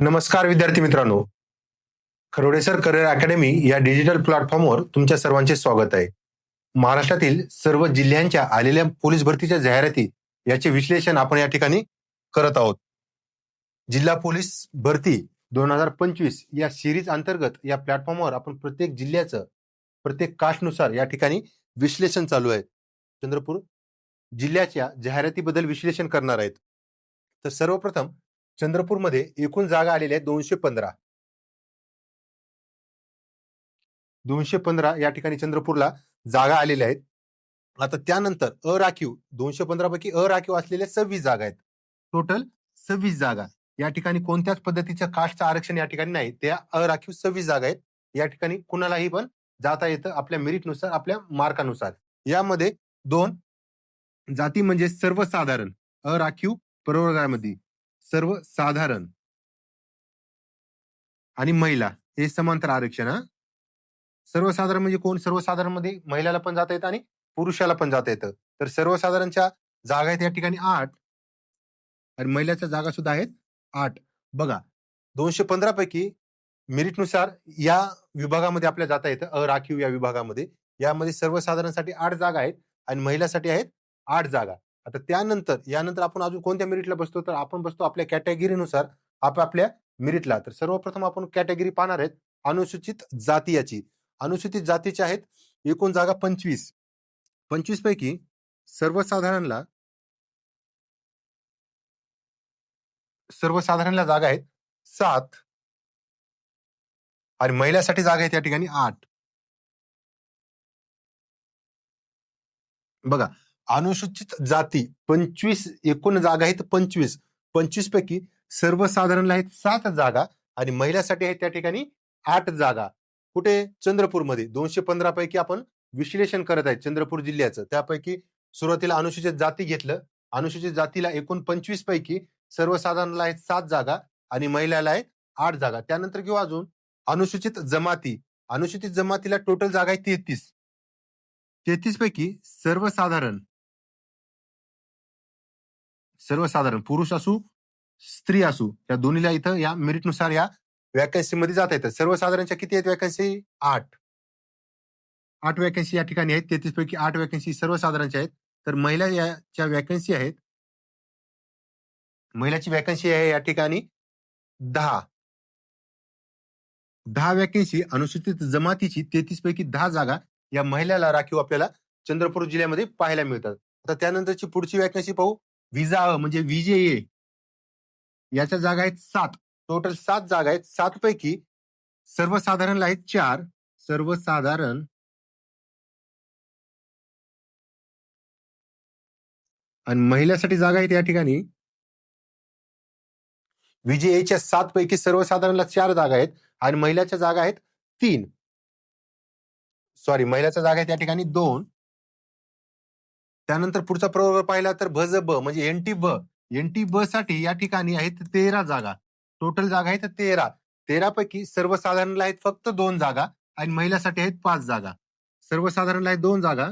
नमस्कार विद्यार्थी मित्रांनो. खरोडेसर करिअर अकॅडमी या डिजिटल प्लॅटफॉर्मवर तुमच्या सर्वांचे स्वागत आहे. महाराष्ट्रातील सर्व जिल्ह्यांच्या आलेल्या पोलीस भरतीच्या जाहिराती याचे विश्लेषण आपण या ठिकाणी करत आहोत. जिल्हा पोलीस भरती दोन हजार पंचवीस या सिरीज अंतर्गत या प्लॅटफॉर्मवर आपण प्रत्येक जिल्ह्याचं प्रत्येक कास्टनुसार या ठिकाणी विश्लेषण चालू आहे. चंद्रपूर जिल्ह्याच्या जाहिरातीबद्दल विश्लेषण करणार आहेत. तर सर्वप्रथम चंद्रपूरमध्ये एकूण जागा आलेल्या आहेत दोनशे पंधरा. दोनशे पंधरा या ठिकाणी चंद्रपूरला जागा आलेल्या आहेत. आता त्यानंतर अराखीव दोनशे पंधरा पैकी अराखीव असलेल्या सव्वीस जागा आहेत. टोटल सव्वीस जागा. या ठिकाणी कोणत्याच पद्धतीच्या कास्टचं आरक्षण या ठिकाणी नाही. त्या अराखीव सव्वीस जागा आहेत. या ठिकाणी कुणालाही पण जाता येतं आपल्या मेरिटनुसार आपल्या मार्कानुसार. यामध्ये दोन जाती म्हणजे सर्वसाधारण अराखीव प्रवर्गामध्ये सर्वसाधारण आणि महिला हे समांतर आरक्षण हा? सर्वसाधारण म्हणजे कोण? सर्वसाधारणमध्ये महिलाला पण जाता येतं आणि पुरुषाला पण जाता येतं. तर सर्वसाधारणच्या जागा आहेत या ठिकाणी आठ. आणि महिलाच्या जागा सुद्धा आहेत आठ. बघा दोनशे पंधरा पैकी मेरिटनुसार या विभागामध्ये आपल्या जाता येतं. अराखीव या विभागामध्ये. यामध्ये सर्वसाधारणसाठी आठ जागा आहेत आणि महिलासाठी आहेत आठ जागा. आता त्यानंतर यानंतर आपण अजून कोणत्या मेरिटला बसतो? तर आपण बसतो आपल्या कॅटेगरीनुसार आपापल्या मेरिटला तर सर्वप्रथम आपण कॅटेगरी पाहणार आहेत अनुसूचित जाती याची अनुसूचित जातीच्या आहेत एकूण जागा पंचवीस. पंचवीस पैकी सर्वसाधारणला सर्वसाधारणला जागा आहेत सात आणि महिलासाठी जागा आहेत या ठिकाणी आठ. बघा अनुसूचित जाती पंचवीस एकूण जागा आहेत पंचवीस. पंचवीस पैकी सर्वसाधारणला आहेत सात जागा आणि महिलासाठी आहेत त्या ठिकाणी आठ जागा. कुठे? चंद्रपूरमध्ये. दोनशे पंधरा पैकी आपण विश्लेषण करत आहे चंद्रपूर जिल्ह्याचं. त्यापैकी सुरुवातीला अनुसूचित जाती घेतलं. अनुसूचित जातीला एकूण पंचवीस पैकी सर्वसाधारणला आहेत सात जागा आणि महिलाला आहेत आठ जागा. त्यानंतर घेऊ अजून. अनुसूचित जमाती. अनुसूचित जमातीला टोटल जागा आहे तेहतीस. तेहतीस पैकी सर्वसाधारण सर्वसाधारण पुरुष असू स्त्री असू या दोन्हीला इथं या मेरिटनुसार या वॅकन्सी मध्ये जाता येतं. सर्वसाधारणच्या किती आहेत वॅकन्सी आठ. आठ वॅकन्सी या ठिकाणी आहेत. तेहतीस पैकी आठ वॅकन्सी सर्वसाधारणच्या आहेत. तर महिला याच्या वॅकन्सी आहेत. महिलाची वॅकन्सी आहे या ठिकाणी दहा. दहा वॅकन्सी अनुसूचित जमातीची तेहतीस पैकी दहा जागा या महिलाला राखीव आपल्याला चंद्रपूर जिल्ह्यामध्ये पाहायला मिळतात. आता त्यानंतरची पुढची वॅकन्सी पाहू. विजा म्हणजे विजे याच्या जागा आहेत सात. टोटल सात जागा आहेत. सात पैकी सर्वसाधारणला आहेत चार. सर्वसाधारण आणि महिलासाठी जागा आहेत या ठिकाणी. विजयच्या सात पैकी सर्वसाधारणला चार जागा आहेत आणि महिलाच्या जागा आहेत तीन. सॉरी महिलाच्या जागा आहेत या ठिकाणी दोन. त्यानंतर पुढचा प्रवर्ग पाहिला तर भज ब म्हणजे एनटी ब एनटी ब साठी या ठिकाणी आहेत तेरा जागा. टोटल जागा आहेत तेरा. तेरा पैकी सर्वसाधारणला आहेत फक्त दोन जागा आणि महिलासाठी आहेत पाच जागा. सर्वसाधारणला आहेत दोन जागा.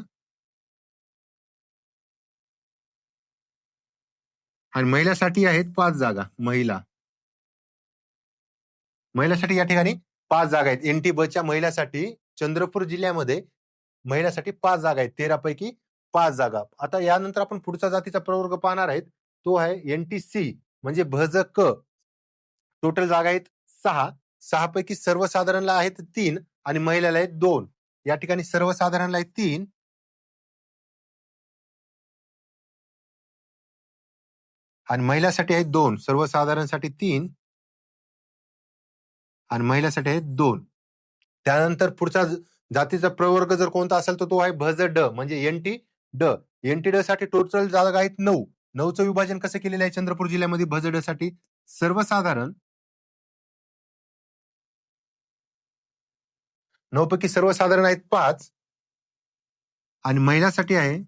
आणि महिलासाठी आहेत पाच जागा महिला. महिलासाठी या ठिकाणी पाच जागा आहेत. एनटी बच्या महिलासाठी चंद्रपूर जिल्ह्यामध्ये महिलासाठी पाच जागा आहेत. तेरा पैकी पाच जागा. आता यानंतर आपण पुढचा जातीचा प्रवर्ग पाहणार आहेत. तो आहे एनटी सी म्हणजे भज क टोटल जागा आहेत सहा. सहा पैकी सर्वसाधारणला आहेत तीन आणि महिलाला आहेत दोन. या ठिकाणी सर्वसाधारणला आहेत तीन. आणि महिलासाठी आहेत दोन. सर्वसाधारणसाठी तीन. आणि महिलासाठी आहेत दोन. त्यानंतर पुढचा जातीचा प्रवर्ग जर कोणता असेल तर तो आहे भज ड म्हणजे एनटी ड एनटी ड साठी टोटल जागा आहेत नऊ. नऊचं विभाजन कसं केलेलं आहे चंद्रपूर जिल्ह्यामध्ये? भजडसाठी साठी सर्वसाधारण नऊ पैकी सर्वसाधारण आहेत पाच. आणि महिलासाठी आहे?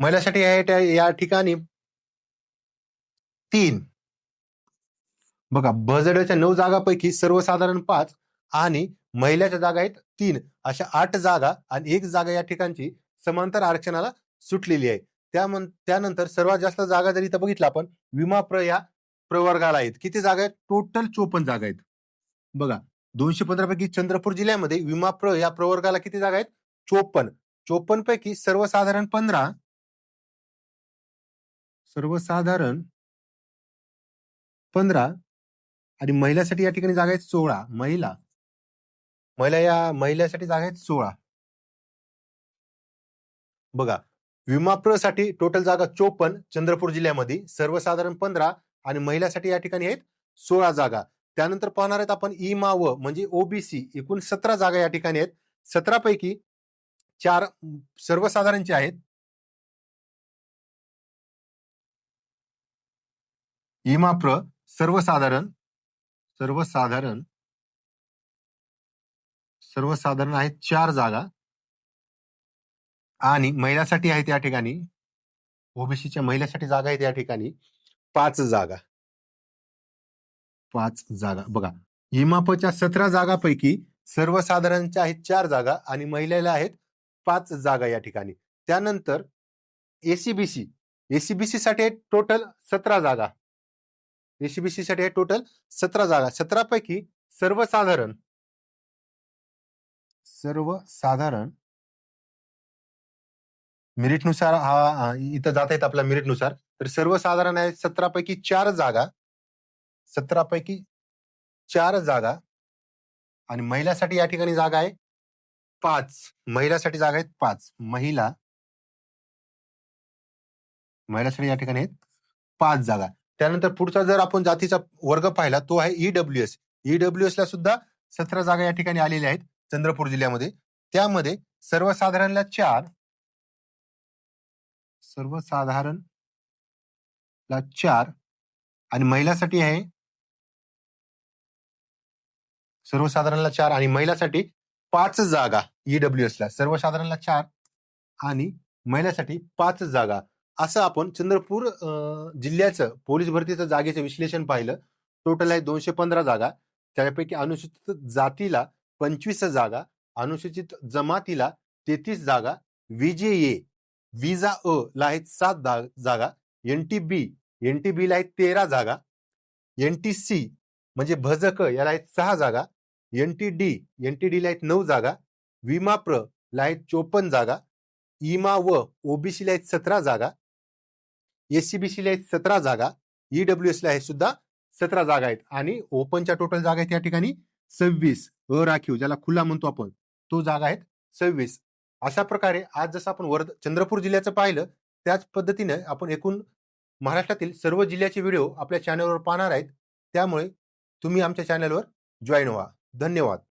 महिलासाठी आहे या ठिकाणी तीन. बघा भजडच्या नऊ जागापैकी सर्वसाधारण पाच आणि महिलाच्या जागा आहेत तीन. अशा आठ जागा आणि एक जागा या ठिकाणची समांतर आरक्षणाला सुटलेली आहे. त्यानंतर सर्वात जास्त जागा जर इथं बघितलं आपण विमा प्र या प्रवर्गाला आहेत. किती जागा आहेत? टोटल चोपन्न जागा आहेत. बघा दोनशे पंधरा पैकी चंद्रपूर जिल्ह्यामध्ये विमा प्र या प्रवर्गाला किती जागा आहेत? चोपन्न. चोपन्न पैकी सर्वसाधारण पंधरा सर्वसाधारण पंधरा आणि महिलासाठी या ठिकाणी जागा आहेत सोळा. महिला. महिला या महिलासाठी जागा आहेत सोळा. बघा विमा प्रसाठी टोटल जागा चोपन्न चंद्रपूर जिल्ह्यामध्ये सर्वसाधारण पंधरा आणि महिलासाठी या ठिकाणी आहेत सोळा जागा. त्यानंतर पाहणार आहेत आपण ई माव म्हणजे ओबीसी एकूण सतरा जागा या ठिकाणी आहेत. सतरा पैकी चार सर्वसाधारणचे आहेत. इमाप्र सर्वसाधारण सर्वसाधारण सर्वसाधारण आहेत चार जागा. आणि महिलासाठी आहेत या ठिकाणी. ओबीसीच्या महिलासाठी जागा आहेत या ठिकाणी. पाच जागा. पाच जागा. बघा इमापच्या सतरा जागापैकी सर्वसाधारणच्या आहेत चार जागा आणि महिलेला आहेत पाच जागा या ठिकाणी. त्यानंतर एसीबीसी एसीबीसी साठी टोटल सतरा जागा. एसीबीसी साठी टोटल सतरा जागा. सतरा पैकी सर्वसाधारण सर्वसाधारण मेरिटनुसार हा इथं जात आहेत आपल्या मेरिटनुसार. तर सर्वसाधारण आहे सतरापैकी चार जागा. सतरा पैकी चार जागा. आणि महिलासाठी या ठिकाणी जागा आहे पाच. महिलासाठी जागा आहेत पाच. महिला महिलासाठी या ठिकाणी आहेत पाच जागा. त्यानंतर पुढचा जर आपण जातीचा वर्ग पाहिला तो आहे ईडब्ल्यू एस ईडब्ल्यू एस ला सुद्धा सतरा जागा या ठिकाणी आलेल्या आहेत. चंद्रपूर जिल्ह्यामध्ये. त्यामध्ये सर्वसाधारणला चार सर्वसाधारण ला चार आणि महिलासाठी आहे. सर्वसाधारणला चार आणि महिलासाठी पाच जागा ईडब्ल्यू एस ला सर्वसाधारणला चार आणि महिलासाठी पाच जागा. असं आपण चंद्रपूर जिल्ह्याचं पोलीस भरतीचं जागेचं विश्लेषण पाहिलं. टोटल आहे दोनशे पंधरा जागा. त्यापैकी अनुसूचित जातीला पंचवीस जागा अनुसूचित जमातीला तेहतीस जागा विजेए विजा अ ला आहेत सात जागा जागा एनटी बी एनटी बी ला आहेत तेरा जागा एन टी सी म्हणजे भजक याला आहेत सहा जागा N T D NT D ला आहेत नऊ जागा विमा प्र ला आहेत चोपन्न जागा इमा व ओबीसी ला आहेत सतरा जागा एससीबीसी ला आहेत सतरा जागा ईडब्ल्यू एस ला आहेत सुद्धा सतरा जागा आहेत. आणि ओपनच्या टोटल जागा आहेत या ठिकाणी सव्वीस अराखीव ज्याला खुला म्हणतो आपण तो जागा आहेत सव्वीस. अशा प्रकारे आज जसं आपण वर्ध चंद्रपूर जिल्ह्याचं पाहिलं त्याच पद्धतीने आपण एकूण महाराष्ट्रातील सर्व जिल्ह्याचे व्हिडिओ आपल्या चॅनलवर पाहणार आहेत. त्यामुळे तुम्ही आमच्या चॅनलवर जॉईन व्हा. धन्यवाद.